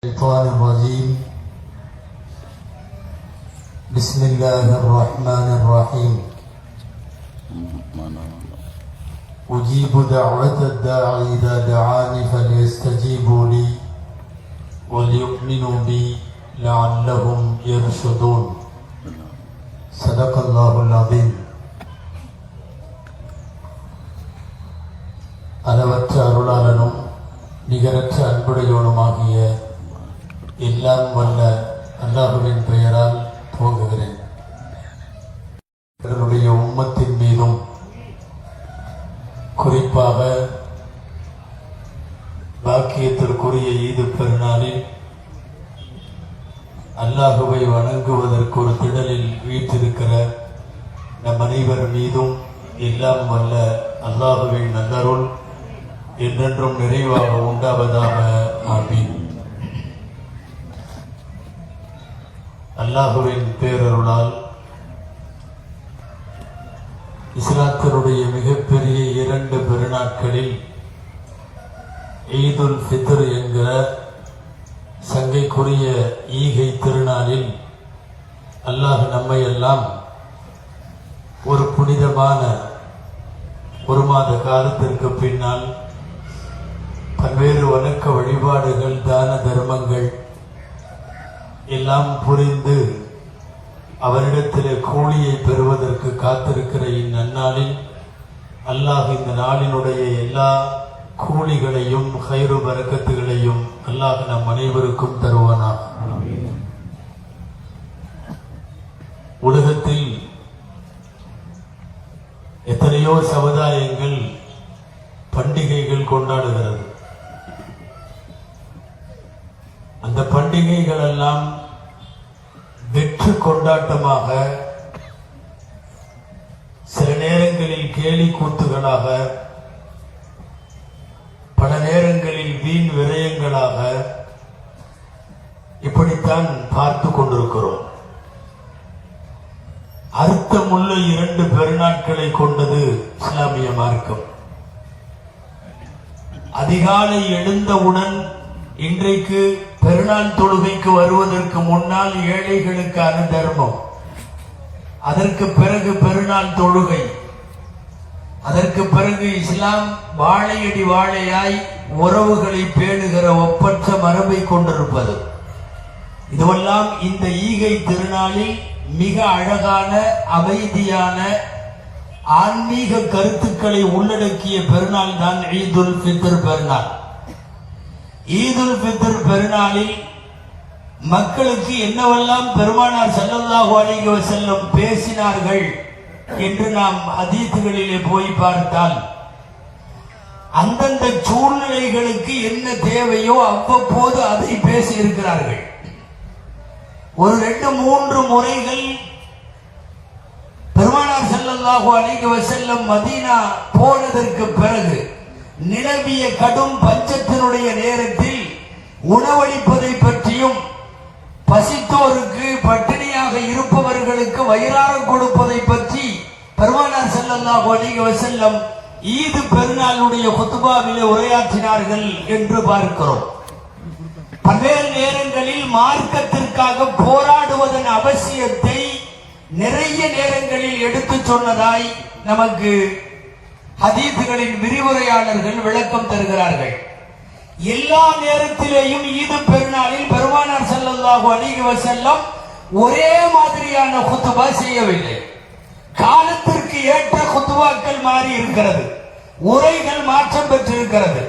الشيطان الرجيم بسم الله الرحمن الرحيم أجيب دعوة الداعي إذا دعاني فليستجيبوا لي وليؤمنوا بي لعلهم يرشدون صدق الله العظيم அளவற்ற அருளாளனும் நிகரற்ற அன்புடையோனுமாகிய எல்லாம் வல்ல அல்லாஹுவின் பெயரால் துவங்குகிறேன் என்னுடைய உம்மத்தின் மீதும் குறிப்பாக பாக்கியத்திற்குரிய ஈது பெருநாளில் அல்லாஹுவை வணங்குவதற்கு ஒரு திடலில் வீற்றிருக்கிற நம் அனைவர் மீதும் எல்லாம் வல்ல அல்லாஹுவின் நல்லருள் என்றென்றும் நிறைவாக உண்டாவதாக. ஆமீன். அல்லாஹுவின் பேரருளால் இஸ்லாத்தினுடைய மிகப்பெரிய இரண்டு பெருநாட்களில் ஈதுல் ஃபித்ர் என்கிற சங்கைக்குரிய ஈகை திருநாளில் அல்லாஹ் நம்மை எல்லாம் ஒரு புனிதமான ஒரு மாத காலத்திற்கு பின்னால் பல்வேறு வணக்க வழிபாடுகள் தான தர்மங்கள் எல்லாம் புரிந்து அவரிடத்திலே கூலியை பெறுவதற்கு காத்திருக்கிற இந்நன்னாளில் அல்லாஹ் இந்த நாளினுடைய எல்லா கூலிகளையும் ஹைரு பரக்கத்துகளையும் அல்லாஹ் நம் அனைவருக்கும் தருவானாக. உலகத்தில் எத்தனையோ சமுதாயங்கள் பண்டிகைகள் கொண்டாடுகிறது. அந்த பண்டிகைகள் எல்லாம் வெற்று கொண்டாட்டமாக சில நேரங்களில் கேலி கூத்துகளாக பல நேரங்களில் வீண் விரயங்களாக இப்படித்தான் பார்த்து கொண்டிருக்கிறோம். அர்த்தமுள்ள இரண்டு பெருநாட்களை கொண்டது இஸ்லாமிய மார்க்கம். அதிகாலை எழுந்தவுடன் இன்றைக்கு பெருநாள் தொழுகைக்கு வருவதற்கு முன்னால் ஏழைகளுக்கான தர்மம் அதற்கு பிறகு பெருநாள் தொழுகை. அதற்கு பிறகு இஸ்லாம் வாழையடி வாழையாய் உறவுகளை பேணுகிற ஒப்பற்ற மரபை கொண்டிருப்பது. இதுவெல்லாம் இந்த ஈகை திருநாளில் மிக அழகான அமைதியான ஆன்மீக கருத்துக்களை உள்ளடக்கிய பெருநாள் தான் ஈதுல் ஃபித்ர் பெருநாள். ஈதுல் ஃபித்ர் பெருநாளில் மக்களுக்கு என்னவெல்லாம் பெருமானார் ஸல்லல்லாஹு அலைஹி செல்லும் பேசினார்கள் என்று நாம் அதீத்துகளிலே போய் பார்த்தால் அந்தந்த சூழ்நிலைகளுக்கு என்ன தேவையோ அவ்வப்போது அதை பேசி இருக்கிறார்கள் ஒரு ரெண்டு மூன்று முறைகள் பெருமானார் செல்லல்லாஹு அலைஹி செல்லும் மதீனா போனதற்கு பிறகு நிலவிய கடும் பஞ்சத்தினுடைய நேரத்தில் உணவளிப்பதை பற்றியும் பசித்தோருக்கு பட்டினியாக இருப்பவர்களுக்கு வயிறாரம் கொடுப்பதை பற்றி பெருமானார் ஸல்லல்லாஹு அலைஹி வஸல்லம் ஈது பெருநாளுடைய குத்துபாவிலே உரையாற்றினார்கள் என்று பார்க்கிறோம். பல்வேறு நேரங்களில் மார்க்கத்திற்காக போராடுவதன் அவசியத்தை நிறைய நேரங்களில் எடுத்து சொன்னதாய் நமக்கு ஹதீதுகளின் விரிவுரையாளர்கள் விளக்கம் தருகிறார்கள். எல்லா நேரத்திலேயும் ஈது பெருநாளில் பெருமானார் ஸல்லல்லாஹு அலைஹி செல்லம் ஒரே மாதிரியான குத்துபா செய்யவில்லை. காலத்திற்கு ஏற்ற குத்துவாக்கள் மாறி இருக்கிறது. உரைகள் மாற்றம் பெற்றிருக்கிறது.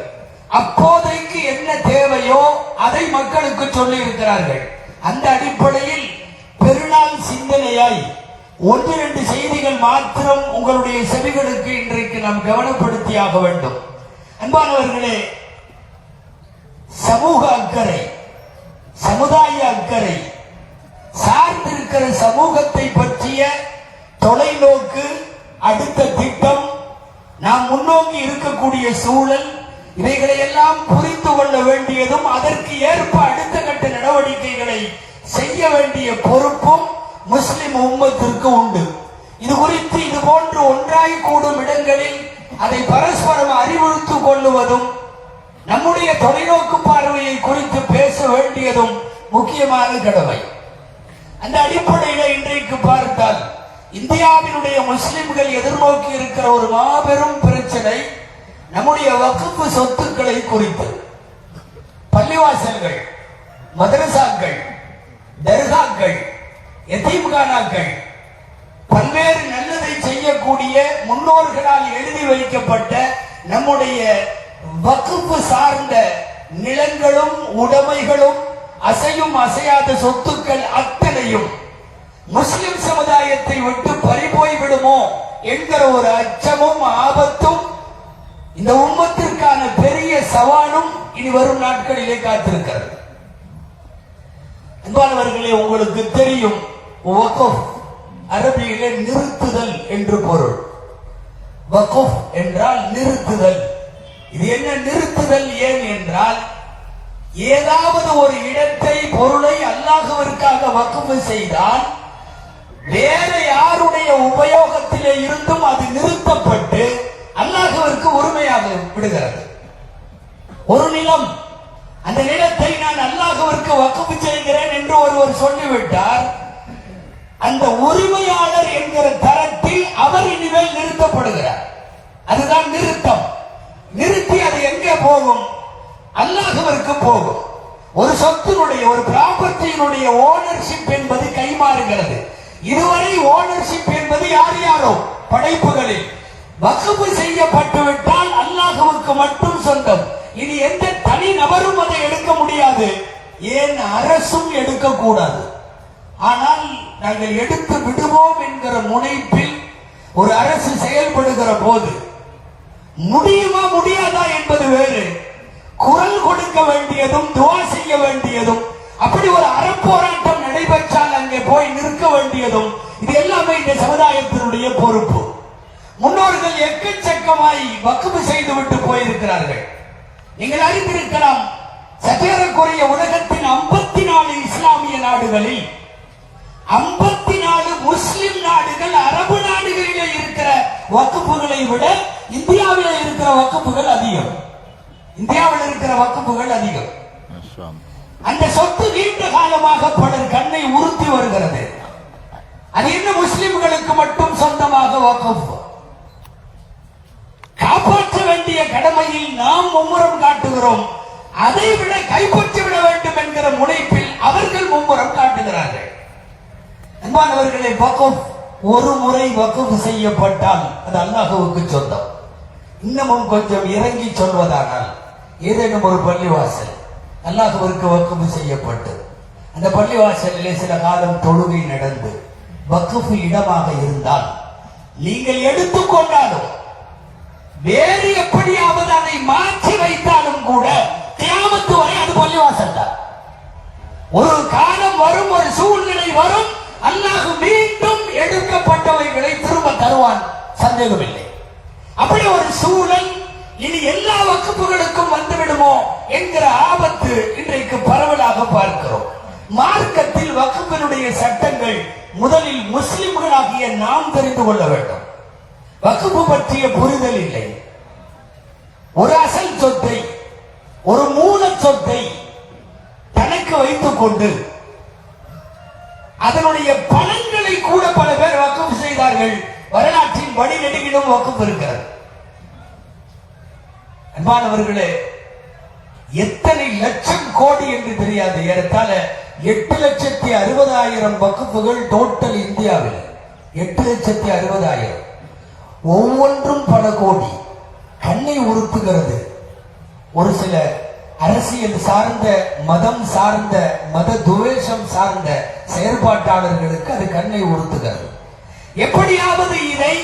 அப்போதைக்கு என்ன தேவையோ அதை மக்களுக்கு சொல்லி இருக்கிறார்கள் அந்த அடிப்படையில் பெருநாள் சிந்தனையாய் ஒன்று ரெண்டு செய்திகள் மாத்திரம் உங்களுடைய செவிகளுக்கு இன்றைக்கு நாம் கவனப்படுத்தியாக வேண்டும். அன்பானவர்களே சமூக அக்கறை சமுதாய அக்கறை சார்ந்திருக்கிற சமூகத்தை பற்றிய தொலைநோக்கு அடுத்த திட்டம் நாம் முன்னோக்கி இருக்கக்கூடிய சூழல் இவைகளை எல்லாம் புரிந்து கொள்ள வேண்டியதும் அதற்கு ஏற்ப அடுத்த கட்ட நடவடிக்கைகளை செய்ய வேண்டிய பொறுப்பும் முஸ்லிம் உம்மத்திற்கு உண்டு. இது குறித்து இது போன்று ஒன்றாய் கூடும் இடங்களில் அதை பரஸ்பரம் அறிவுறுத்திக் கொள்ளுவதும் நம்முடைய தொலைநோக்கு பார்வையை குறித்து பேச வேண்டியதும் முக்கியமான கடமை. அந்த அடிப்படையில இன்றைக்கு பார்த்தால் இந்தியாவினுடைய முஸ்லிம்கள் எதிர்நோக்கி இருக்கிற ஒரு மாபெரும் பிரச்சனை நம்முடைய வகுப்பு சொத்துக்களை குறித்து. பள்ளிவாசல்கள் மதரசாக்கள் தர்காக்கள் எத்தீம்கானாக்கள் பல்வேறு நல்லதை செய்யக்கூடிய முன்னோர்களால் எழுதி வைக்கப்பட்ட நம்முடைய வகுப்பு சார்ந்த நிலங்களும் உடைமைகளும் அசையும் அசையாத சொத்துக்கள் அத்தனையும் முஸ்லிம் சமுதாயத்தை விட்டு பறிபோய் விடுமோ என்கிற ஒரு அச்சமும் ஆபத்தும் இந்த உம்மத்திற்கான பெரிய சவாலும் இனி வரும் நாட்களிலே காத்திருக்கிறது. அன்பானவர்களே உங்களுக்கு தெரியும் அரபியிலே நிறுத்துதல் என்று பொருள். வக்ஃப் என்றால் நிறுத்துதல். இது என்ன நிறுத்துதல் ஏன் என்றால் ஏதாவது ஒரு இடத்தை பொருளை அல்லாஹவருக்காக வக்குவு செய்தால் வேற யாருடைய உபயோகத்திலே இருந்தும் அது நிறுத்தப்பட்டு அல்லாஹவருக்கு உரிமையாக விடுகிறது. ஒரு நிலம் அந்த நிலத்தை நான் அல்லாஹுவிற்கு வக்குப்பு செய்கிறேன் என்று ஒருவர் சொல்லிவிட்டார். அந்த உரிமையாளர் என்கிற தரத்தில் அவர் இனிமேல் நிறுத்தப்படுகிறார். அதுதான் நிறுத்தம். நிறுத்தி அது எங்கே போகும்? அல்லாஹுவிற்கு போகும். ஒரு சொத்தினுடைய ஒரு ப்ராப்பர்ட்டியினுடைய ஓனர்ஷிப் என்பது கைமாறுகிறது. இதுவரை ஓனர்ஷிப் என்பது யார் யாரோ? படைப்புகளில். வகுப்பு செய்யப்பட்டு விட்டால் அல்லாஹுவுக்கு மட்டும் சொந்தம். இனி எந்த தனி நபரும் அதை எடுக்க முடியாது. ஏன் அரசும் எடுக்கக்கூடாது? ஆனால் நாங்கள் எடுத்து விடுவோம் என்கிற முனைப்பில் ஒரு அரசு செயல்படுகிற போது முடியுமா முடியாதா என்பது வேறு. குரல் கொடுக்க வேண்டியதும் துவா செய்ய வேண்டியதும் அப்படி ஒரு அறப்போராட்டம் நடைபெற்றால் அங்கே போய் நிற்க வேண்டியதும் இது எல்லாமே இந்த சமுதாயத்தினுடைய பொறுப்பு. முன்னோர்கள் எக்கச்சக்கமாய் வக்குவு செய்து விட்டு போயிருக்கிறார்கள். நீங்கள் அறிந்திருக்கலாம் சற்றேறக்குறைய உலகத்தின் ஐம்பத்தி நாலு இஸ்லாமிய நாடுகளில் ஐம்பத்தி நாலு முஸ்லிம் நாடுகள் அரபு நாடுகளிலே இருக்கிற வக்குப்புகளை விட இந்தியாவில் இருக்கிற வக்குப்புகள் அதிகம். இந்தியாவில் இருக்கிற வக்குப்புகள் அதிகம். அந்த சொத்து நீண்ட காலமாக பலர் கண்ணை உறுத்தி வருகிறது. அது என்ன முஸ்லிம்களுக்கு மட்டும் சொந்தமாக வக்குப்பு? காப்பாற்ற வேண்டிய கடமையில் நாம் மும்முரம் சொல்கிறோம் அதை விட கைப்பற்றி விட வேண்டும் என்கிற முனைப்பில் அவர்கள் மும்முரம் காட்டுகிறார்கள். அன்பானவர்களை பக்கம் ஒரு முறை வக்குப் செய்யப்பட்டால் அது அல்லாஹுவுக்கு சொந்தம். இன்னமும் கொஞ்சம் இறங்கி சொல்வதானால் ஏதேனும் ஒரு பள்ளிவாசல் அல்லாஹுவிற்கு வக்குப் செய்யப்பட்டு அந்த பள்ளிவாசலிலே சில காலம் தொழுகை நடந்து வக்குஃபு இடமாக இருந்தால் நீங்கள் எடுத்துக்கொண்டாலும் வேறு எப்படியாவது அதை மாற்றி வைத்தாலும் கூட கியாமத்து வரை அது பள்ளிவாசல் தான். ஒரு காலம் வரும் ஒரு சூழ்நிலை வரும் அல்லாஹ் மீண்டும் எடுக்கப்பட்டவைகளை திரும்ப தருவான் சந்தேகமில்லை. அப்படி ஒரு சூழல் இனி எல்லா வகுப்புகளுக்கும் வந்துவிடுமோ என்கிற ஆபத்து இன்றைக்கு பரவலாக பார்க்கிறோம். மார்க்கத்தில் வகுப்பினுடைய சட்டங்கள் முதலில் முஸ்லிம்களாகிய நாம் தெரிந்து கொள்ள வேண்டும். வகுப்பு பற்றிய புரிதல் இல்லை. ஒரு அசல் சொத்தை ஒரு மூல சொத்தை தனக்கு வைத்துக் கொண்டு அதனுடைய பலன்களை கூட பல பேர் வக்குப்பு செய்தார்கள். வரலாற்றின் வழிநெடுகிலும் வக்குப்பு இருக்கிறது. அன்பானவர்களே எத்தனை லட்சம் கோடி என்று தெரியாது. ஏறத்தாழ எட்டு லட்சத்தி அறுபதாயிரம் வகுப்புகள் டோட்டல் இந்தியாவில். எட்டு லட்சத்தி அறுபதாயிரம். ஒவ்வொன்றும் பல கோடி. கண்ணை உறுத்துகிறது ஒரு சில அரசியல் சார்ந்த மதம் சார்ந்த மத துவேஷம் சார்ந்த செயற்பாட்டாளர்களுக்கு அது கண்ணை உறுத்துகிறது எப்படியாவது இதை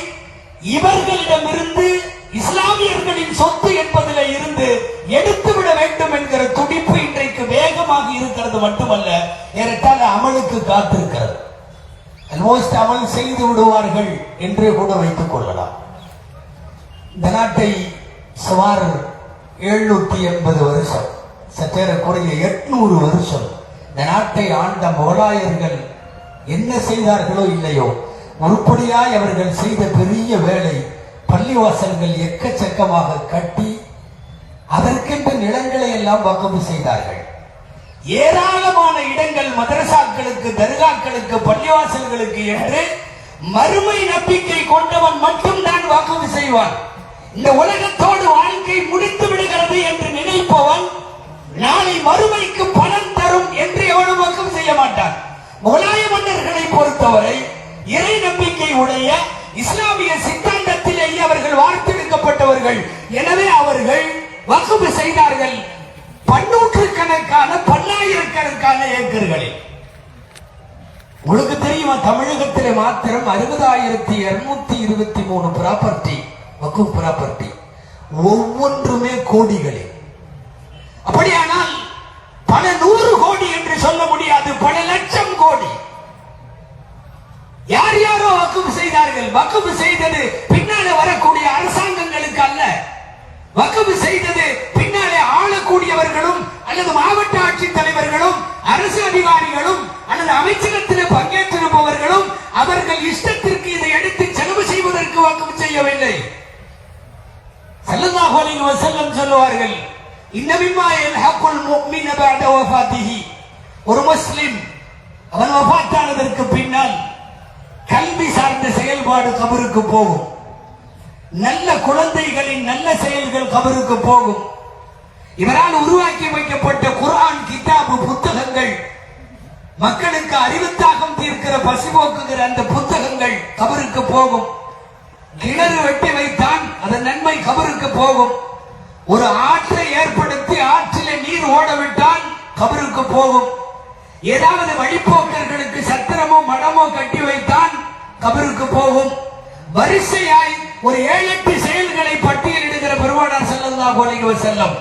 இவர்களிடமிருந்து இஸ்லாமியர்களின் சொத்து என்பதில் இருந்து எடுத்துவிட வேண்டும் என்கிற துடிப்பு இன்றைக்கு வேகமாக இருக்கிறது மட்டுமல்ல ஏறத்தாழ அமலுக்கு காத்திருக்கிறது. அல்மோஸ்ட் அமல் செய்து விடுவார்கள் என்றே கூட வைத்துக் கொள்ளலாம். இந்த நாட்டை சுமார் எழுநூத்தி எண்பது வருஷம் சற்றேறக்குறைய எட்நூறு வருஷம் இந்த நாட்டை ஆண்ட முகலாயர்கள் என்ன செய்தார்களோ இல்லையோ உருப்படியாய் அவர்கள் செய்த பெரிய வேலை பள்ளிவாசல்கள் எக்கச்சக்கமாக கட்டி அதற்கென்று நிலங்களை எல்லாம் வகுப்பு செய்தார்கள். ஏராளமான இடங்கள் மதரசாக்களுக்கு தர்காக்களுக்கு பள்ளிவாசல்களுக்கு என்று மறுமை நம்பிக்கை கொண்டவன் மட்டும்தான் வாக்குவு செய்வான். இந்த உலகத்தோடு வாழ்க்கை முடித்து விடுகிறது என்று நினைப்பவன் நாளை மறுமைக்கு பலன் தரும் என்று எவனும் வாக்கம் செய்ய மாட்டான். முகலாய மன்னர்களை பொறுத்தவரை இறை நம்பிக்கை உடைய இஸ்லாமிய சித்தாந்தத்திலேயே அவர்கள் வார்த்தெடுக்கப்பட்டவர்கள். எனவே அவர்கள் வகுப்பு செய்தார்கள். பன்னூற்று கணக்கான பல்லாயிரக்கணக்கான ஏக்கர்களில். உங்களுக்கு தெரியுமா தமிழகத்திலே மாத்திரம் அறுபதாயிரத்தி இருநூத்தி இருபத்தி மூணு ப்ராப்பர்ட்டி வக்கும் ப்ராப்பர்ட்டி ஒவ்வொன்றுமே கோடிகளே அப்படியானால் பல நூறு கோடி என்று சொல்ல முடியாது பல லட்சம் கோடி. யார் யாரோ வக்குவு செய்தார்கள்? வக்குவு செய்தது பின்னால வரக்கூடிய அரசாங்கங்களுக்கு அல்ல. வகுப்பு செய்தது பின்னாலே ஆளக்கூடியவர்களும் அல்லது மாவட்ட ஆட்சித் தலைவர்களும் அரசு அதிகாரிகளும் அல்லது அமைச்சகத்தில் பங்கேற்றிருப்பவர்களும் அவர்கள் இஷ்டத்திற்கு இதை எடுத்து செலவு செய்வதற்கு வகுப்பு செய்யவில்லை. ஸல்லல்லாஹு அலைஹி வஸல்லம் சொல்லுவார்கள் இன்னமிம்மா யல்ஹகுல் முஃமின பஅத வஃபாத்திஹி. ஒரு முஸ்லிம் அவன் வஃபாத்தானதற்கு பின்னால் கல்வி சார்ந்த செயல்பாடு கபருக்கு போகும். நல்ல குழந்தைகளின் நல்ல செயல்கள் கபருக்கு போகும். இவரால் உருவாக்கி வைக்கப்பட்ட குரான் கிதாபு புத்தகங்கள் மக்களுக்கு அறிவுத்தாகம் தீர்க்கிற பசிபோக்குகிற அந்த புத்தகங்கள் கபருக்கு போகும். கிணறு வெட்டி வைத்தான் அதன் நன்மை கபருக்கு போகும். ஒரு ஆற்றை ஏற்படுத்தி ஆற்றில நீர் ஓடவிட்டால் கபருக்கு போகும். ஏதாவது வழிபோக்கர்களுக்கு சத்திரமோ மடமோ கட்டி வைத்தான் கபருக்கு போகும். வரிசையாய் ஒரு ஏழு எட்டு செயல்களை பட்டியலிடுகிற பெருமானார் செல்லந்தா அலைஹி செல்லம்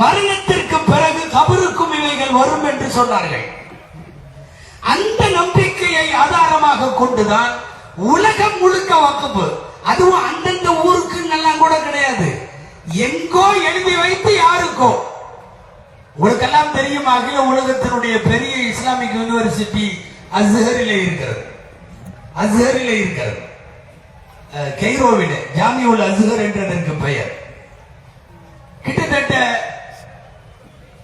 மரணத்திற்கு பிறகு கபருக்கும் இவைகள் வரும் என்று சொன்னார்கள். அந்த நம்பிக்கையை ஆதாரமாக கொண்டுதான் உலகம் முழுக்க வக்கப்பு அதுவும் அந்தந்த ஊருக்கு எல்லாம் கூட கிடையாது. எங்கோ எழுதி வைத்து யாருக்கோ. உங்களுக்கெல்லாம் தெரியும் அகில உலகத்தினுடைய பெரிய இஸ்லாமிக் யூனிவர்சிட்டி அஸ்ஹரிலே இருக்கிறது. அஸ்ஹரிலே இருக்கிறது. கெய்ரோவிட ஜாமியுல் அசுகர் என்று அதற்கு பெயர். கிட்டத்தட்ட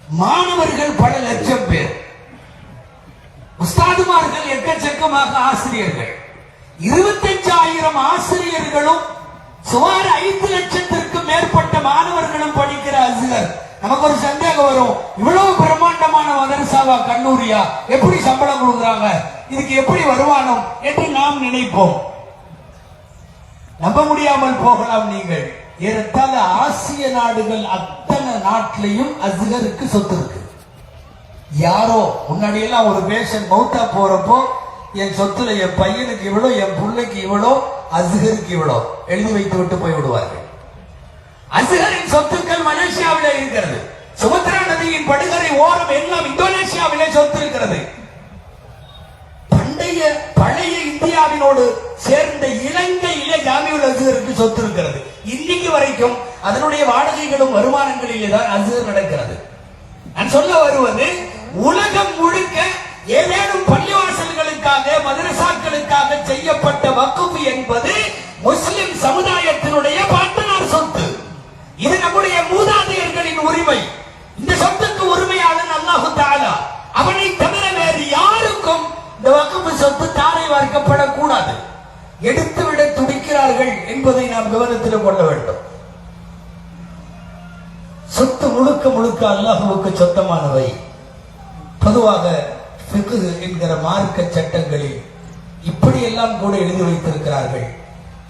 மாணவர்கள் பல லட்சம் பேர். உஸ்தாதுமார்கள் எக்கச்சக்கமாக ஆசிரியர்கள். இருபத்தஞ்சாயிரம் ஆசிரியர்களும் சுமார் ஐந்து லட்சத்திற்கு மேற்பட்ட மாணவர்களும் படிக்கிற அசுகர் நமக்கு ஒரு சந்தேகம் வரும். இவ்வளவு பிரம்மாண்டமான மதரசாவா கல்லூரியா? எப்படி சம்பளம் கொடுக்குறாங்க? இதுக்கு எப்படி வருமானம்? என்று நாம் நினைப்போம். நம்ப முடியாமல் போகலாம் நீங்கள். ஏறத்தாழ ஆசிய நாடுகள் அத்தனை நாட்டிலையும் அஸ்கருக்கு சொத்து இருக்கு. யாரோ முன்னாடியெல்லாம் ஒரு பேஷன் மௌத்தா போறப்போ என் சொத்துல என் பையனுக்கு இவ்வளோ என் பிள்ளைக்கு இவ்வளோ அசுகருக்கு இவ்வளோ. எழுதி வைத்து விட்டு போய் விடுவார்கள். அஸ்கரின் சொத்துக்கள் மலேசியாவில் இருக்கிறது. சுமத்ரா நதியின் படுகரை ஓரம் எல்லாம் இந்தோனேசியாவிலே சொத்து இருக்கிறது. பண்டைய பழைய இந்தியாவினோடு சேர்ந்த இலங்கையிலே ஜாமியுல் அஸ்கருக்கு சொத்து இருக்கிறது. இன்னைக்கு வரைக்கும் அதனுடைய வாடகைகளும் வருமானங்களிலே தான் அஸ்கர் நடக்கிறது. நான் சொல்ல வருவது உலகம் முழுக்க ஏதேனும் பள்ளிவாசல்களுக்காக மதரசாக்களுக்காக செய்யப்பட்ட வக்குப்பு என்பது முஸ்லிம் சமுதாயத்தினுடைய பாட்டனார் சொத்து. இது நம்முடைய மூதாதையர்களின் உரிமை இந்த சொத்துக்கு உரிமையாளன் அல்லாஹு தாலா அவனை தவிர வேறு யாருக்கும் இந்த வக்குப்பு சொத்து தாரை வார்க்கப்படக்கூடாது எடுத்துவிட துடிக்கிறார்கள் என்பதை நாம் கவனத்தில் கொள்ள வேண்டும். சொத்து முழுக்க முழுக்க அல்லாஹுவுக்கு சொந்தமானவை. பொதுவாக என்கிற மார்க்க சட்டங்களில் இப்படியெல்லாம் கூட எழுதி வைத்திருக்கிறார்கள்.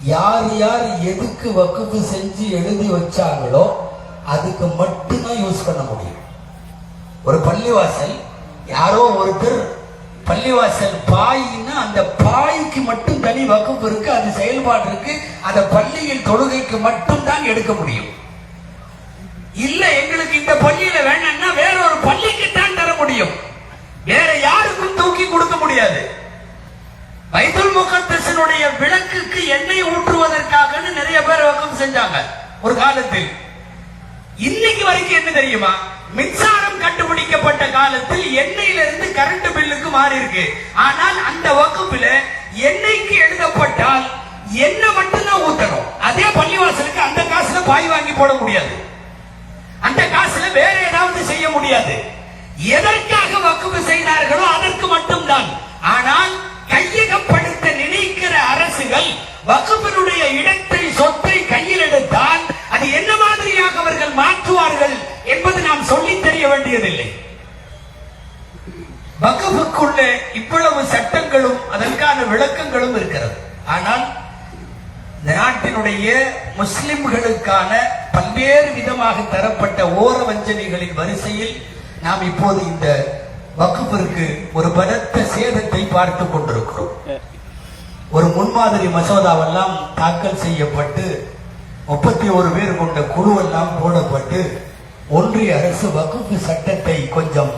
யார் யார் எதுக்கு வக்குப்பு செஞ்சு எழுதி வச்சாங்களோ அதுக்கு மட்டும்தான் யூஸ் பண்ண முடியும். ஒரு பள்ளிவாசல் யாரோ ஒருத்தர் பள்ளிவாசல் பாயின்னா அந்த பாய்க்கு மட்டும் தனி வகுப்பு இருக்கு அது செயல்பாடு இருக்கு. அதை பள்ளியில் தொழுகைக்கு மட்டும் தான் எடுக்க முடியும். இல்ல எங்களுக்கு இந்த பள்ளியில வேணும்னா வேற ஒரு பள்ளிக்கு தான் தர முடியும். வேற யாருக்கும் தூக்கி கொடுக்க முடியாது. பைத்துல் முகத்தசனுடைய விளக்குக்கு எண்ணெய் ஊற்றுவதற்காக நிறைய பேர் வக்கம் செஞ்சாங்க. ஒரு காலத்தில். இன்னைக்கு வரைக்கும் என்ன தெரியுமா? மின்சாரம் கண்டுபிடிக்கப்பட்ட காலத்தில் எண்ணெயில இருந்து கரண்ட் பில்லுக்கு மாறி இருக்கு. ஆனால் அந்த வகுப்புல எண்ணெய்க்கு எழுதப்பட்டால் எண்ணெய் மட்டும்தான் ஊத்தணும். அதே பள்ளிவாசலுக்கு அந்த காசுல பாய் வாங்கி போட முடியாது. அந்த காசுல வேற ஏதாவது செய்ய முடியாது. எதற்காக வக்குவு செய்தார்களோ அதற்கு மட்டும்தான். ஆனால் கையகப்படுத்த நினைக்கிற அரசுகள் வகுப்பினுடைய இடத்தை சொத்தை கையில் எடுத்தால் அது என்ன மாதிரியாக அவர்கள் மாற்றுவார்கள் என்பது நாம் சொல்லி தெரிய வேண்டியதில்லை. வகுப்புக்குள்ள இவ்வளவு சட்டங்களும் அதற்கான விளக்கங்களும் இருக்கிறது. ஆனால் இந்த நாட்டினுடைய முஸ்லிம்களுக்கான பல்வேறு விதமாக தரப்பட்ட ஓர வஞ்சனைகளின் வரிசையில் நாம் இப்போது இந்த வகுப்பிற்கு ஒரு பலத்த சேதத்தை பார்த்து கொண்டிருக்கிறோம். ஒரு முன்மாதிரி மசோதாவெல்லாம் தாக்கல் செய்யப்பட்டு முப்பத்தி ஒரு பேர் கொண்ட குழுவெல்லாம் போடப்பட்டு ஒன்றிய அரசு வகுப்பு சட்டத்தை கொஞ்சம்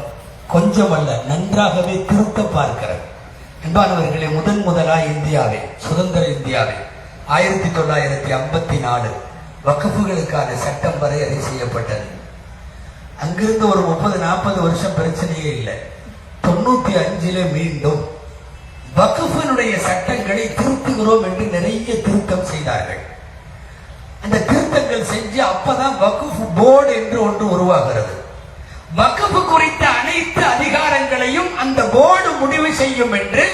கொஞ்சம் அல்ல நன்றாகவே திருத்த பார்க்கிறது. அன்பானவர்களே முதன் முதலாக இந்தியாவில் சுதந்திர இந்தியாவில் ஆயிரத்தி தொள்ளாயிரத்தி ஐம்பத்தி நாலு வகுப்புகளுக்கான சட்டம் வரையறை செய்யப்பட்டது. அங்கிருந்து ஒரு முப்பது நாற்பது வருஷம் பிரச்சனையே இல்லை. தொண்ணூத்தி அஞ்சில மீண்டும் வகுப்பினுடைய சட்டங்களை திருத்துகிறோம் என்று நிறைய திருத்தம் செய்தார்கள். அந்த திருத்தங்கள் செஞ்சு அப்பதான் வகுப்பு போர்டு என்று ஒன்று உருவாகிறது. வகுப்பு குறித்த அனைத்து அதிகாரங்களையும் அந்த போர்டு முடிவு செய்யும் என்று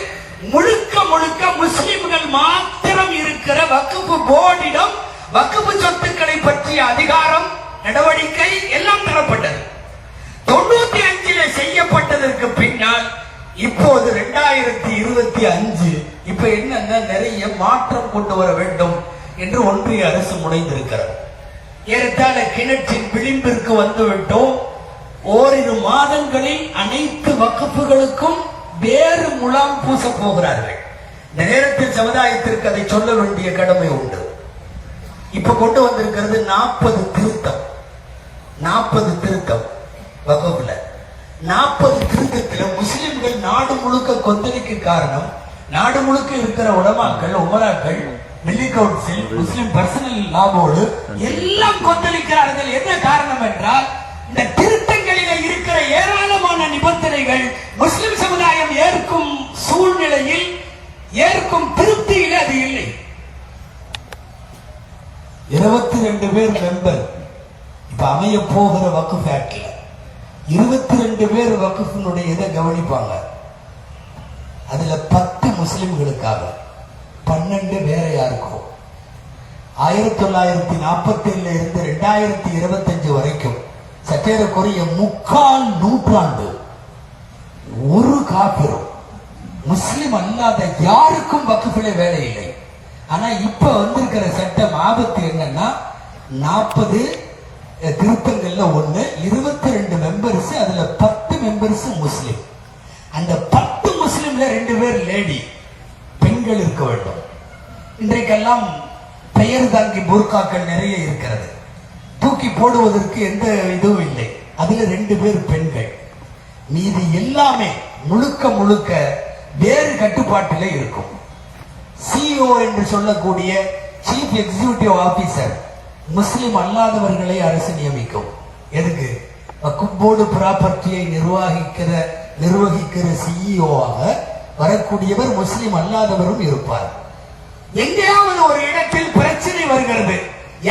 முழுக்க முழுக்க முஸ்லிம்கள் மாத்திரம் இருக்கிற வகுப்பு போர்டிடம் வகுப்பு சொத்துக்களை பற்றிய அதிகாரம் நடவடிக்கை எல்லாம் தரப்பட்டது. தொண்ணூத்தி அஞ்சுல செய்யப்பட்டதற்கு பின்னால் இப்போது ரெண்டாயிரத்தி இருபத்தி அஞ்சு இப்ப என்னன்னா நிறைய மாற்றம் கொண்டு வர வேண்டும். என்று ஒன்றிய அரசு முனைந்திருக்கிறது. ஏறத்தாழ கிணற்றின் விளிம்பிற்கு வந்துவிட்டோம். ஓரிரு மாதங்களில் அனைத்து வகுப்புகளுக்கும் வேறு முலாம் பூச போகிறார்கள். இந்த நேரத்தில் சமுதாயத்திற்கு அதை சொல்ல வேண்டிய கடமை உண்டு. இப்ப கொண்டு வந்திருக்கிறது நாற்பது திருத்தம். நாற்பது திருத்தம் வகுப்புல. நாற்பது திருத்தத்தில் முஸ்லிம்கள் நாடு முழுக்க கொந்தளிக்கு காரணம் நாடு முழுக்க இருக்கிற உடமாக்கள் உமராக்கள் Delhi council Muslim personal law board எல்லாம் கொந்தளிக்கிறார்கள். என்ன காரணம் என்றால் இந்த திருத்தங்களில இருக்கிற ஏராளமான நிபந்தனைகள் முஸ்லிம் சமுதாயம் ஏற்கும் சூழ்நிலையில் ஏற்கும் திருப்தியில் அது இல்லை. இருபத்தி ரெண்டு பேர் மெம்பர் இப்ப அமைய போகிற வக்குஃப் ஆக்ட்ல இருபத்தி ரெண்டு பேர் வக்குஃபினுடைய இதை கவனிப்பாங்க. அதுல பத்து முஸ்லிம்களுக்காக. பன்னெண்டு வேறையா இருக்கும் ஆயிரத்தி தொள்ளாயிரத்தி நாற்பத்தி ஏழுல இருந்து ரெண்டாயிரத்தி இருபத்தஞ்சு வரைக்கும் சற்றேறக்குறைய முக்கால் நூற்றாண்டு ஒரு காப்பிரும். முஸ்லிம் அல்லாத யாருக்கும் வக்குஃபிலே வேலை இல்லை. ஆனா இப்ப வந்திருக்கிற சட்டம் ஆபத்து என்னன்னா நாற்பது திருத்தங்கள்ல ஒண்ணு இருபத்தி ரெண்டு மெம்பர்ஸ் அதுல பத்து மெம்பர்ஸ் முஸ்லிம். அந்த பத்து முஸ்லிம்ல ரெண்டு பேர் லேடி பெண்கள் இருக்க வேண்டும். இன்றைக்கெல்லாம் பெயர் தாங்கி பூர்காக்கள் நிறைய இருக்கிறது. தூக்கி போடுவதற்கு எந்த இதுவும் இல்லை. அதுல ரெண்டு பேர் பெண்கள். மீதி எல்லாமே முழுக்க முழுக்க வேறு கட்டுப்பாட்டில் இருக்கும். சிஇஓ என்று சொல்லக்கூடிய சீஃப் எக்ஸிகியூட்டிவ் ஆபீசர் முஸ்லிம் அல்லாதவர்களை அரசு நியமிக்கும். எதுக்கு? கும்போர்டு ப்ராப்பர்ட்டியை நிர்வகிக்கிற நிர்வகிக்கிற சிஇஓவாக வரக்கூடியவர் முஸ்லிம் அல்லாதவரும் இருப்பார். எங்கேயாவது ஒரு இடத்தில் பிரச்சனை வருகிறது.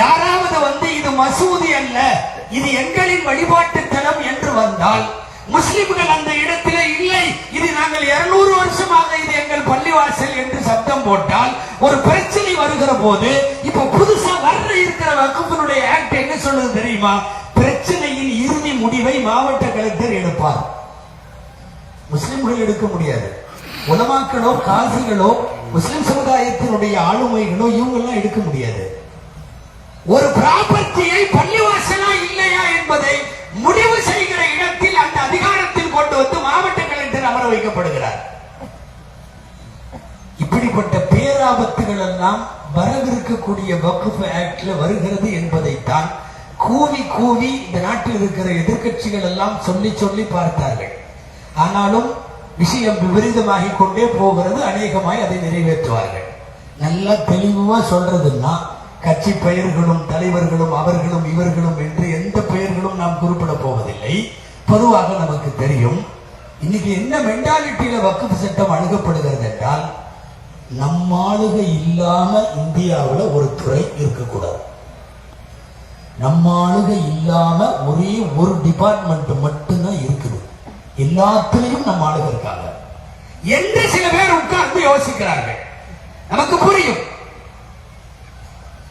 யாராவது வந்து இது மசூதி அல்ல இது எங்களின் வழிபாட்டு தலம் என்று வந்தால் முஸ்லிம்கள் அந்த இடத்திலே இல்லை இது நாங்கள் 200 வருஷமாக இது எங்கள் பள்ளிவாசல் என்று சத்தம் போட்டால் ஒரு பிரச்சனை வருகிற போது இப்ப புதுசா வர்ற இருக்கிற வகுப்பினுடைய ஆக்ட் என்ன சொல்லுது தெரியுமா? பிரச்சனையின் இறுதி முடிவை மாவட்ட கலெக்டர் எடுப்பார். முஸ்லிம்கள் எடுக்க முடியாது. உலமாக்களோ காசிகளோ முஸ்லிம் சமுதாயத்தினுடைய ஆளுமைகளோ இவங்கெல்லாம் எடுக்க முடியாது. ஒரு ப்ராப்பர்ட்டியை பள்ளிவாசலா இல்லையா என்பதை முடிவு செய்கிற இடத்தில் அந்த அதிகாரத்தில் கொண்டு வந்து மாவட்ட கலெக்டர் அமர வைக்கப்படுகிறார். இப்படிப்பட்ட பேராபத்துகள் எல்லாம் வரவிருக்கக்கூடிய வகுப்பு ஆக்ட்ல வருகிறது என்பதைத்தான் கூவி கூவி இந்த நாட்டில் இருக்கிற எதிர்க்கட்சிகள் எல்லாம் சொல்லி சொல்லி பார்த்தார்கள். ஆனாலும் விஷயம் விபரீதமாகி கொண்டே போகிறது. அநேகமாய் அதை நிறைவேற்றுவார்கள். நல்லா தெளிவா சொல்றதுன்னா கட்சி பெயர்களும் தலைவர்களும் அவர்களும் இவர்களும் என்று எந்த பெயர்களும் நாம் குறிப்பிட போவதில்லை. பொதுவாக நமக்கு தெரியும் இன்னைக்கு என்ன மென்டாலிட்டியில வக்குப்பு சட்டம் அணுகப்படுகிறது என்றால் நம்மாளுக இல்லாம இந்தியாவில் ஒரு துறை இருக்கக்கூடாது. நம்மாளுகை இல்லாம ஒரே ஒரு டிபார்ட்மெண்ட் மட்டும்தான் எல்லாத்துலயும் நம்ம ஆளுக இருக்காங்க. என்று சில பேர் உட்கார்ந்து யோசிக்கிறார்கள். நமக்கு புரியும்.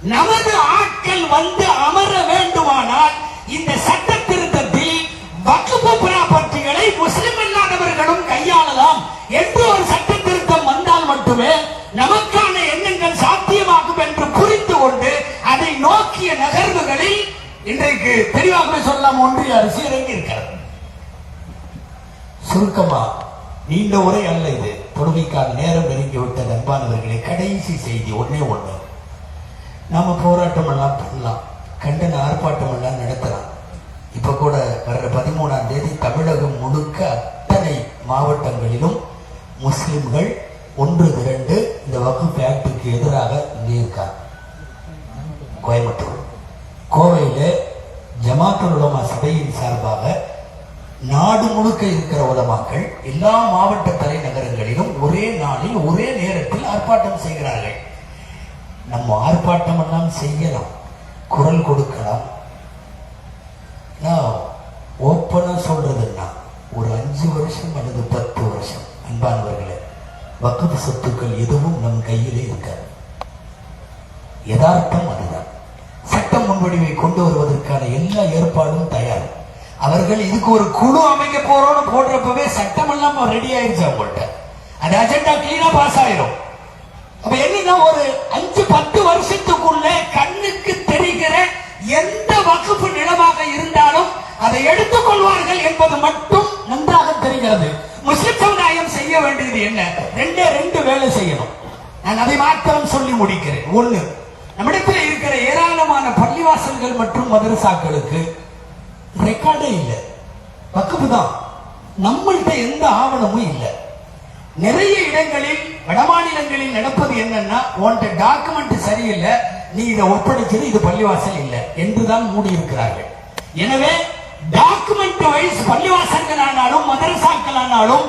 நமது ஆட்கள் வந்து அமர வேண்டுமானால் இந்த சட்ட திருத்தத்தில் வக்குப்பு ப்ராப்பர்ட்டிகளை முஸ்லிம் இல்லாதவர்களும் கையாளலாம் என்று ஒரு சட்ட திருத்தம் வந்தால் மட்டுமே நமக்கான எண்ணங்கள் சாத்தியமாகும் என்று புரிந்து கொண்டு அதை நோக்கிய நகர்வுகளில் இன்றைக்கு தெளிவாகவே சொல்லலாம் ஒன்றிய அரசு இறங்கி இருக்கிறது சுருக்கமா நீண்ட உரை அல்ல இது. தொழுகைக்கான நேரம் நெருங்கிவிட்ட நண்பானவர்களே கடைசி செய்தி ஒன்னே ஒன்று நாம போராட்டம் எல்லாம் பண்ணலாம். கண்டன ஆர்ப்பாட்டம் எல்லாம் நடத்தலாம். இப்ப கூட வர்ற பதிமூணாம் தேதி தமிழகம் முழுக்க அத்தனை மாவட்டங்களிலும் முஸ்லிம்கள் ஒன்று திரண்டு இந்த வகுப்பு ஆக்டுக்கு எதிராக இருக்காங்க கோயம்புத்தூர். கோவையில் ஜமாத்துலமா உலமா சபையின் சார்பாக நாடு முழுக்க இருக்கிற உலமாக்கள் எல்லா மாவட்ட தலைநகரங்களிலும் ஒரே நாளில் ஒரே நேரத்தில் ஆர்ப்பாட்டம் செய்கிறார்கள். நம்ம ஆர்ப்பாட்டம் எல்லாம் செய்யலாம். குரல் கொடுக்கலாம். நான் ஓப்பனா சொல்றதுன்னா ஒரு அஞ்சு வருஷம் அல்லது பத்து வருஷம். அன்பானவர்களே வக்கத்து சொத்துக்கள் எதுவும் நம் கையிலே இருக்காது. யதார்த்தம் அதுதான். சட்ட முன்வடிவை கொண்டு வருவதற்கான எல்லா ஏற்பாடும் தயார். அவர்கள் இதுக்கு ஒரு குழு அமைக்க போறோம்னு போடுறப்பவே சட்டம் எல்லாம் ரெடி ஆயிருச்சு அவங்கள்ட்ட. அந்த அஜெண்டா கிளீனா பாஸ் ஆயிரும். அப்ப என்னன்னா ஒரு அஞ்சு பத்து வருஷத்துக்குள்ள கண்ணுக்கு தெரிகிற எந்த வகுப்பு நிலமாக இருந்தாலும் அதை எடுத்துக்கொள்வார்கள் என்பது மட்டும் நன்றாக தெரிகிறது. முஸ்லிம் சமுதாயம் செய்ய வேண்டியது என்ன? ரெண்டே ரெண்டு வேலை செய்யணும். நான் அதை மாத்திரம் சொல்லி முடிக்கிறேன். ஒண்ணு நம்மிடத்தில் இருக்கிற ஏராளமான பள்ளிவாசல்கள் மற்றும் மதரசாக்களுக்கு ரெக்கார்டே இல்லை. வக்குப்பு தான் நம்மள்ட்ட எந்த ஆவணமும் இல்லை. நிறைய இடங்களில் வடமாநிலங்களில் நடப்பது என்னன்னா உன்கிட்ட டாக்குமெண்ட் சரியில்லை நீ இதை ஒப்படைச்சது இது பள்ளிவாசல் இல்லை என்றுதான் மூடி இருக்கிறார்கள் எனவே டாக்குமெண்ட் வைஸ் பள்ளிவாசல்கள் ஆனாலும் மதரசாக்கள் ஆனாலும்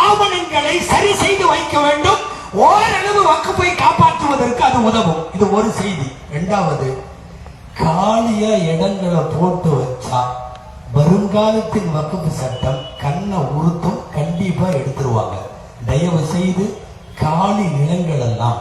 ஆவணங்களை சரி செய்து வைக்க வேண்டும். ஓரளவு வக்குப்பை காப்பாற்றுவதற்கு அது உதவும். இது ஒரு செய்தி. இரண்டாவது காலியா இடங்களை போட்டு வச்சா வருங்காலத்தின் வகுப்பு சட்டம் கண்ணை உறுத்தும் கண்டிப்பா எடுத்துருவாங்க. தயவு செய்து காலி நிலங்கள் எல்லாம்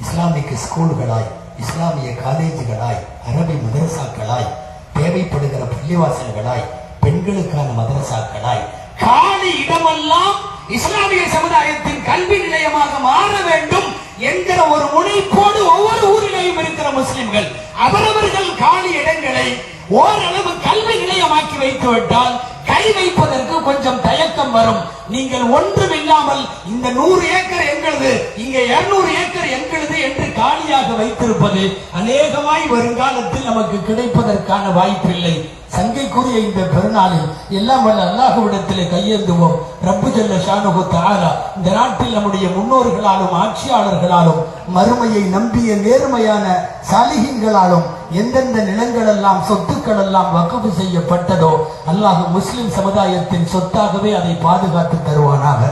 இஸ்லாமிக் ஸ்கூல்களாய் இஸ்லாமிய காலேஜுகளாய் அரபி மதரசாக்களாய் தேவைப்படுகிற பள்ளிவாசல்களாய் பெண்களுக்கான மதரசாக்களாய் காலி இடமெல்லாம் இஸ்லாமிய சமுதாயத்தின் கல்வி நிலையமாக மாற வேண்டும் என்கிற ஒரு முனைப்போடு ஒவ்வொரு ஊரிலேயும் இருக்கிற முஸ்லிம்கள் அவரவர்கள் காலி இடங்களை ஓரளவு கல்வி நிலையமாக்கி வைத்து விட்டால் கை வைப்பதற்கு கொஞ்சம் தயக்கம் வரும். நீங்கள் ஒன்றும் இல்லாமல் இந்த நூறு ஏக்கர் எங்களது இங்க இருநூறு ஏக்கர் எங்களது என்று காலியாக வைத்திருப்பது அநேகமாய் வருங்காலத்தில் நமக்கு கிடைப்பதற்கான வாய்ப்பில்லை. சங்கைக்குரிய இந்த பெருநாளில் எல்லாம் வல்ல அல்லாஹுவிடத்திலே கையேந்துவோம். ரப்பு ஜல்ல ஷானுகு தாரா இந்த நாட்டில் நம்முடைய முன்னோர்களாலும் ஆட்சியாளர்களாலும் மறுமையை நம்பிய நேர்மையான சாலிகின்களாலும் எந்தெந்த நிலங்கள் எல்லாம் சொத்துக்கள் எல்லாம் வகுப்பு செய்யப்பட்டதோ அல்லாஹ் முஸ்லிம் சமுதாயத்தின் சொத்தாகவே அதை பாதுகாத்து பாடத்தை தருவானாக.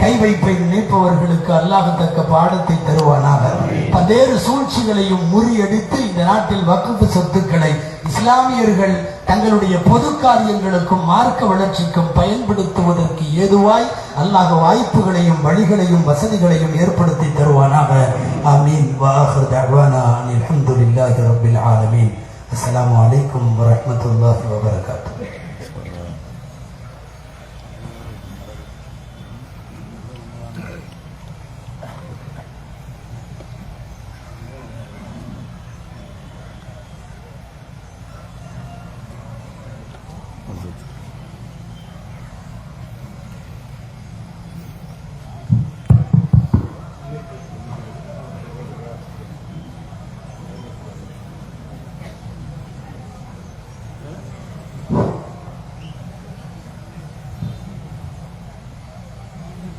கை வைப்பை நினைப்பவர்களுக்கு அல்லாஹ் தக்க பாடத்தை தருவானாக. பல்வேறு சூழ்ச்சிகளையும் முறியடித்து இந்த நாட்டில் வக்குப்பு சொத்துக்களை இஸ்லாமியர்கள் தங்களுடைய பொது காரியங்களுக்கும் மார்க்க வளர்ச்சிக்கும் பயன்படுத்துவதற்கு ஏதுவாய் அல்லாஹ் வாய்ப்புகளையும் வழிகளையும் வசதிகளையும் ஏற்படுத்தி தருவானாக. ஆமீன். வாஹர் தஅவானா அனில் ஹம்துலில்லாஹி ரப்பில் ஆலமீன். அஸ்ஸலாமு அலைக்கும் வரஹ்மத்துல்லாஹி வபரகாத்துஹு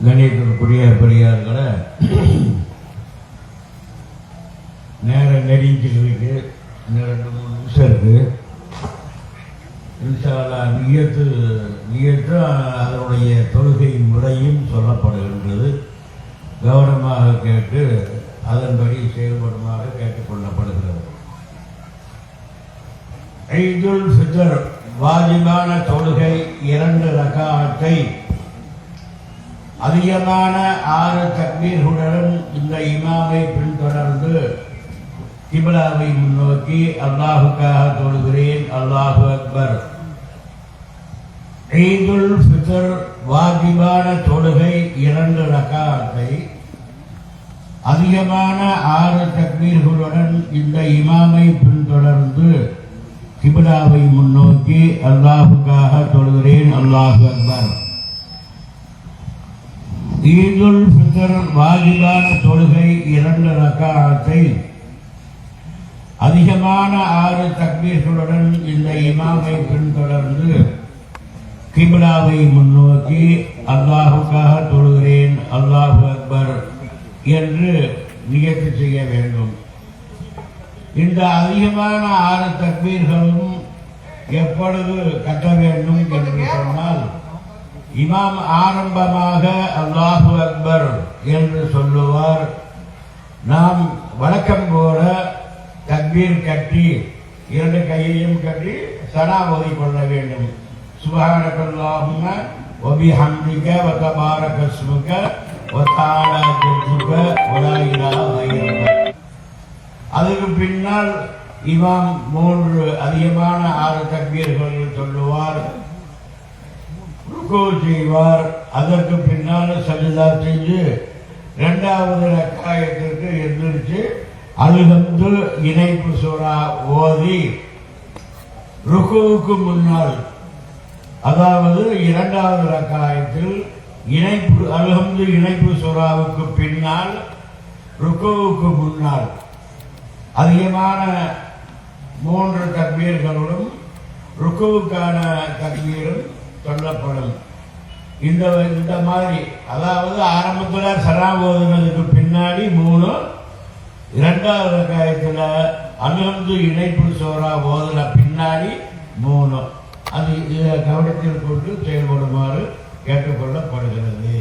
கணியத்திற்குரிய பெரியார்களை நேரம் நெருங்கிட்டு இருக்கு இன்னும் ரெண்டு மூணு நிமிஷம் இருக்கு இன்ஷால்லா நியத்து அதனுடைய தொழுகை முறையும் சொல்லப்படுகின்றது. கவனமாக கேட்டு அதன்படி செயல்படுமாறு கேட்டுக்கொள்ளப்படுகிறது ஐதுல் ஃபித்தர் வாஜிபான தொழுகை இரண்டு ரகாத்தை அதிகமான ஆறு தக்பீர்களுடன் இந்த இமாமை பின்தொடர்ந்து கிபிலாவை முன்னோக்கி அல்லாஹுக்காக தொழுகிறேன் அல்லாஹு அக்பர். ஈதுல் ஃபித்ர் வாஜிபான தொழுகை இரண்டு ரகாத்தை அதிகமான ஆறு தக்பீர்களுடன் இந்த இமாமை பின்தொடர்ந்து கிபிலாவை முன்னோக்கி அல்லாஹுக்காக தொழுகிறேன். அல்லாஹு அக்பர். ஈதுல் ஃபித்ர் வாஜிபான தொழுகை இரண்டு ரகாத்தை அதிகமான ஆறு தக்பீர்களுடன் இந்த இமாமை பின்தொடர்ந்து கிபிலாவை முன்னோக்கி அல்லாஹுக்காக தொழுகிறேன் அல்லாஹு அக்பர் என்று நியத்து செய்ய வேண்டும். இந்த அதிகமான ஆறு தக்பீர்களும் எப்பொழுது கட்ட வேண்டும் என்று சொன்னால் இமாம் ஆரம்பமாக அல்லாஹு அக்பர் என்று சொல்லுவார். நாம் வழக்கம் போல தக்பீர் கட்டி இரண்டு கையையும் கட்டி சனா ஓதிக்கொள்ள வேண்டும். சுபஹானக்கல்லாஹும்ம வபிஹம்திக வதபாரக ஸ்முக வதஆலா ஜத்துக வலா இலாஹ கைருக அதுக்கு பின்னால் இமாம் மூன்று அதிகமான ஆறு தக்பீர்கள் சொல்லுவார். ருக்கோ செய்வார். அதற்கு பின்னால் சஜிதா செஞ்சு இரண்டாவது ரக்காயத்திற்கு எந்திரிச்சு அழுகந்து இணைப்பு சூறா ஓதி ருக்குவுக்கு முன்னால் அதாவது இரண்டாவது ரக்காயத்தில் இணைப்பு அழுகந்து இணைப்பு சுறாவுக்கு பின்னால் ருக்குவுக்கு முன்னால். அதிகமான மூன்று தக்பீர்களுடன் ருக்குவுக்கான தக்பீரும் சொல்லப்படும் இந்த இந்த மாதிரி அதாவது ஆரம்பத்தில் சரா ஓதுனதுக்கு பின்னாடி மூணு இரண்டாவது காயத்தில் அனுகந்து இணைப்பு சோறா ஓதுன பின்னாடி மூணு. அது கவனத்தில் கொண்டு செயல்படுமாறு கேட்டுக்கொள்ளப்படுகிறது.